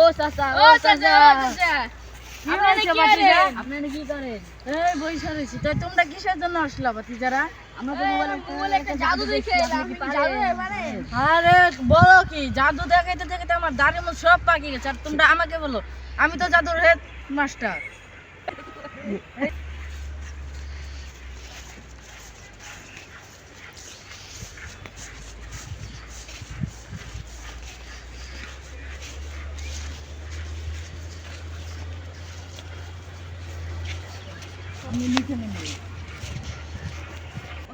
ও চাচা ও চাচা। ও চাচা। আপনারা কি করেন? আপনারা কি করেন? এই বইসা রয়েছি। তাই তোমরা কিসের জন্য আসলা? আরে বলো কি? জাদু দেখাইতে দেখাইতে আমার দাড়ি মুখ সব পাকি গেছে। আর তোমরা আমাকে বলো আমি তো জাদুর হেড মাস্টার ও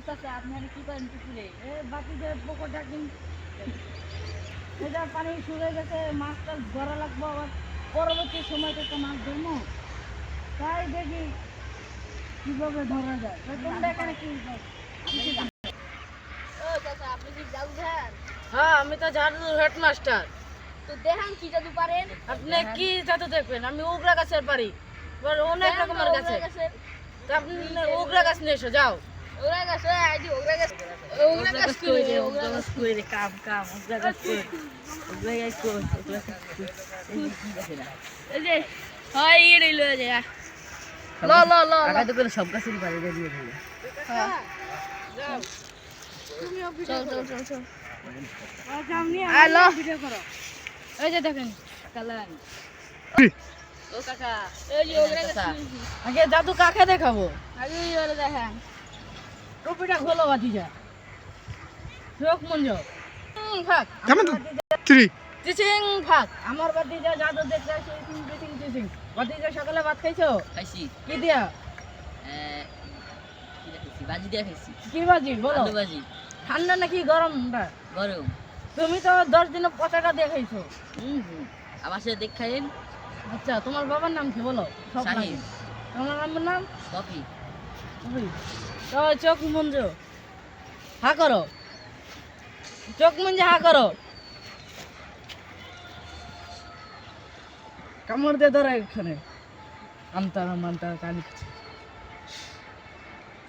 চাচা আপনারা কি করেন পুকুরে এ পোকোটা কিন পানি গেছে মাছটা ধরা লাগবো আবার। পরবর্তী সময় তো মাছ ধরবো। তাই দেখি কীভাবে ধরা যায়। তোমরা এখানে কি হ্যাঁ আমি তো জাদুর হেড মাস্টার তো দেখান কি জাদু পারেন। আপনি কি জাদু দেখবেন? আমি উগরা গাছের পারি এবার অনেক রকমের গাছের। আপনি উগরা গাছ নিয়ে এসো যাও ওগরা গাছ, আইডি ওগরা গাছ। ওগরা গাছ কি হয়েছে? ওগরা গাছ। কইরে কাম কাম ওগুলা গাছ কই ওগুলা গাছ কই ওগুলা গাছ কই এই যে কি এই যে, রইল, এই ল, ল, ল, ল। তো করে সব গাছেরই পারে দিয়ে হ্যাঁ। চল, চল, চল, চল। আয় লো এই যে দেখেন কালান ও কাকা এই যে ওগরা গাছ আগে জাদু কাকে দেখাবো? আগে ওরা দেখান। টুপিটা খোলো চোখ মঞ্জ হুম, থ্রি? চিচিং ফাক আমার বাতিজা জাদু দেখতে আসে চিচিং চিচিং চিচিং সকালে ভাত খাইছো? খাইছি। কি দিয়া? এ, কি দেখাইছি বাজি দিয়ে খাইছি। কি বাজি? বলো। আলু বাজি। ঠান্ডা নাকি গরমটা গরম। তুমি তো দশ দিনে পচাটা দিয়ে খাইছো। হুম হুম। আমার সাথে দেখ খাইন আচ্ছা তোমার বাবার নাম কি বলো? শাহিন তোমার আমার নাম? চোখ মঞ্জ। হা করো। চোখ মঞ্জে হা করো। কামড় দিয়ে ধরো এখানে। আন্তারা মান্তারা কানি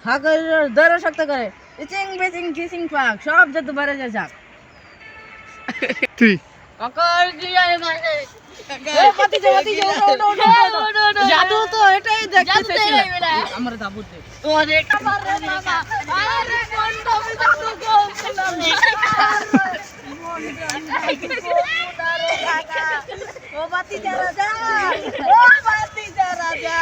হা করে ধরো শক্ত করে। ইচিং বেচিং চিচিং পাক সব যত বারে যা যাক। থ্রি যা যা। জাদু তো এটাই দেখতে। আমার দাবুত দে। আরে বাবা, আরে কোন কবি জাদু করছিলাম? ও বাতি যা রাজা। ও বাতি যা রাজা।